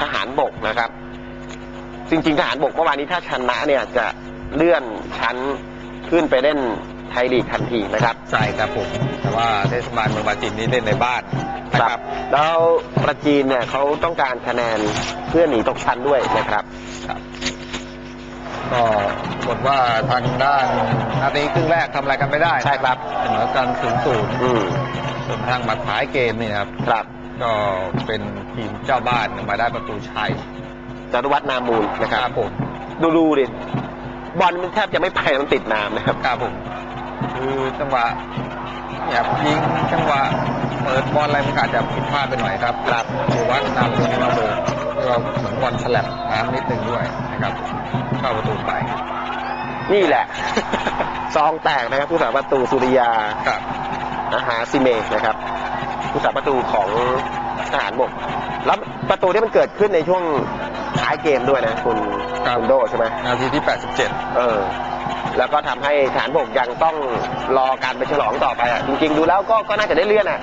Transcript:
ทหารบกนะครับ จริงๆ ทหารบกเมื่อวานนี้ถ้าชนะเนี่ยจะเลื่อนชั้นขึ้นไปเล่นไทยลีกทันทีนะครับ ใช่ครับผม แต่ว่าเทศบาลเมืองปราจีนนี่เล่นในบ้านนะครับ แล้วประจีนเนี่ยเขาต้องการคะแนนเพื่อหนีตกชั้นด้วยนะครับครับก็ปรากฏว่าทางด้านนาทีครึ่งแรกทำอะไรกันไม่ได้ใช่ครับเสมอกันศูนย์ศูนย์อืมจนกระทั่งมาท้ายเกมนี่ครับครับ ก็เป็นทีมเจ้าบ้านมาได้ประตูชัยจารุวัฒน์นามูลนะครับ ผมดูดูดิบอลมันแทบจะไม่ไปมันติดน้ำนะครับครับผม คือจังหวะเนี่ยยิงจังหวะเปิดบอลอะไรมันก็อาจจะผิดพลาดไปหน่อยครับครับดูวัดนำเป็นระเบิดก็เหมือนบอลสลับน้ำนิดนึงด้วยนะครับ เข้าประตูไป นี่แหละ ซองแตกนะครับผู้สาประตูสุริยาครับอาหาซิเมนะครับ ผู้สาประตูของทหารบก แล้วประตูที่มันเกิดขึ้นในช่วงท้ายเกมด้วยนะ คุณครับ คุณโดใช่ไหมนาทีที่ 87 เออ แล้วก็ทำให้ทหารบกยังต้องรอการไปฉลองต่อไปอะ จริง ๆ ดูแล้วก็ก็น่าจะได้เลื่อนอะ